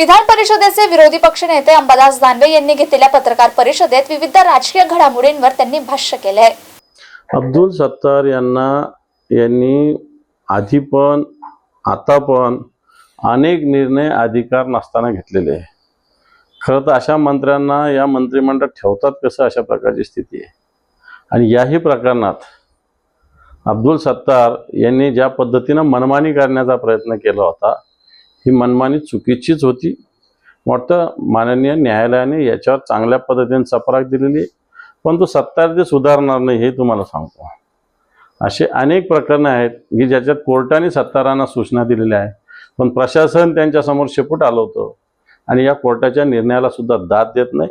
विधान परिषदेचे विरोधी पक्षनेते अंबादास दानवे यांनी घेतलेल्या पत्रकार परिषदेत विविध राजकीय घडामोडींवर त्यांनी भाष्य केले आहे अब्दुल सत्तार यांना यांनी आधी पण आता पण अनेक निर्णय अधिकार नसताना घेतलेले आहे. खरं तर अशा मंत्र्यांना या मंत्रिमंडळात ठेवतात कसं अशा प्रकारची स्थिती आहे? आणि याही प्रकरणात अब्दुल सत्तार यांनी ज्या पद्धतीनं मनमानी करण्याचा प्रयत्न केला होता ही मनमानी चुकीचीच होती. वाटतं माननीय न्यायालयाने याच्यावर चांगल्या पद्धतीने चपराक दिलेली आहे. तो सत्तार ते सुधारणार नाही हे तुम्हाला सांगतो. असे अनेक प्रकरणं आहेत की ज्याच्यात कोर्टाने सत्तारांना सूचना दिलेल्या आहेत. पण प्रशासन त्यांच्यासमोर शेपूट आलं होतं. आणि या कोर्टाच्या निर्णयाला सुद्धा दाद देत नाही.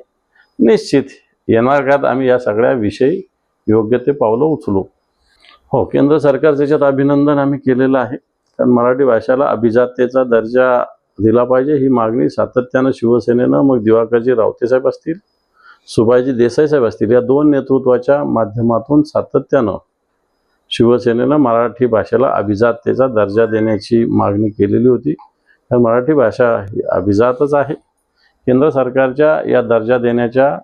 निश्चित येणार काळात आम्ही या सगळ्या विषयी योग्य ते पावलं उचलू. हो केंद्र सरकार त्याच्यात अभिनंदन आम्ही केलेलं आहे. कारण मराठी भाषेला अभिजातेचा दर्जा दिला पाहिजे ही मागणी सातत्यानं शिवसेनेनं मग दिवाकरजी रावते साहेब असतील सुभाषजी देसाई साहेब असतील या दोन नेतृत्वाच्या माध्यमातून सातत्यानं शिवसेनेनं मराठी भाषेला अभिजातेचा दर्जा देण्याची मागणी केलेली होती. कारण मराठी भाषा ही अभिजातच आहे. केंद्र सरकारच्या या दर्जा देण्याच्या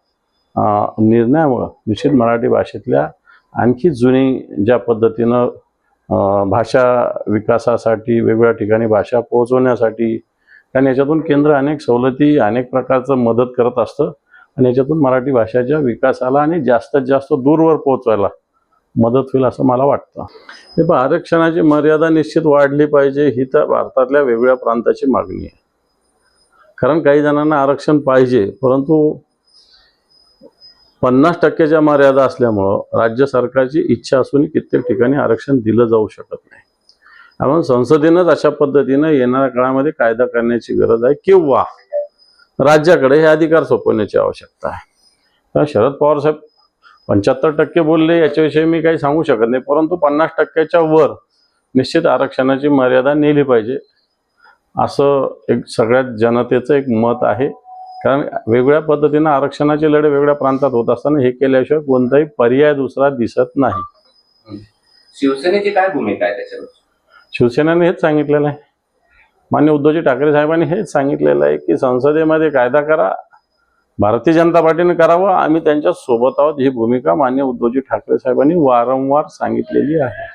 निर्णयामुळं निश्चित मराठी भाषेतल्या आणखी जुनी ज्या पद्धतीनं भाषा विकासासाठी वेगवेगळ्या ठिकाणी भाषा पोहोचवण्यासाठी कारण याच्यातून केंद्र अनेक सवलती अनेक प्रकारचं मदत करत असतं आणि याच्यातून मराठी भाषेच्या विकासाला आणि जास्तीत जास्त दूरवर पोहोचवायला मदत होईल असं मला वाटतं. हे पण आरक्षणाची मर्यादा निश्चित वाढली पाहिजे ही तर भारतातल्या वेगवेगळ्या प्रांताची मागणी आहे. कारण काही जणांना आरक्षण पाहिजे परंतु पन्नास टक्क्याच्या मर्यादा असल्यामुळं राज्य सरकारची इच्छा असूनही कित्येक ठिकाणी आरक्षण दिलं जाऊ शकत नाही. म्हणून संसदेनंच अशा पद्धतीनं येणाऱ्या काळामध्ये कायदा करण्याची गरज आहे किंवा राज्याकडे हे अधिकार सोपवण्याची आवश्यकता आहे. शरद पवार साहेब पंच्याहत्तर टक्के बोलले याच्याविषयी मी काही सांगू शकत नाही परंतु पन्नास टक्क्याच्या वर निश्चित आरक्षणाची मर्यादा नेली पाहिजे. असं एक सगळ्यात जनतेचं एक मत आहे. कारण वेगवेगळ्या पद्धतीनं आरक्षणाचे लढे वेगवेगळ्या प्रांतात होत असताना हे केल्याशिवाय कोणताही पर्याय दुसरा दिसत नाही. शिवसेनेची काय भूमिका आहे त्याच्यावर? शिवसेनेने हेच सांगितलेलं आहे. मान्य उद्धवजी ठाकरे साहेबांनी हेच सांगितलेलं आहे की संसदेमध्ये कायदा करा भारतीय जनता पार्टीने करावं आम्ही त्यांच्यासोबत आहोत. ही भूमिका मान्य उद्धवजी ठाकरे साहेबांनी वारंवार सांगितलेली आहे.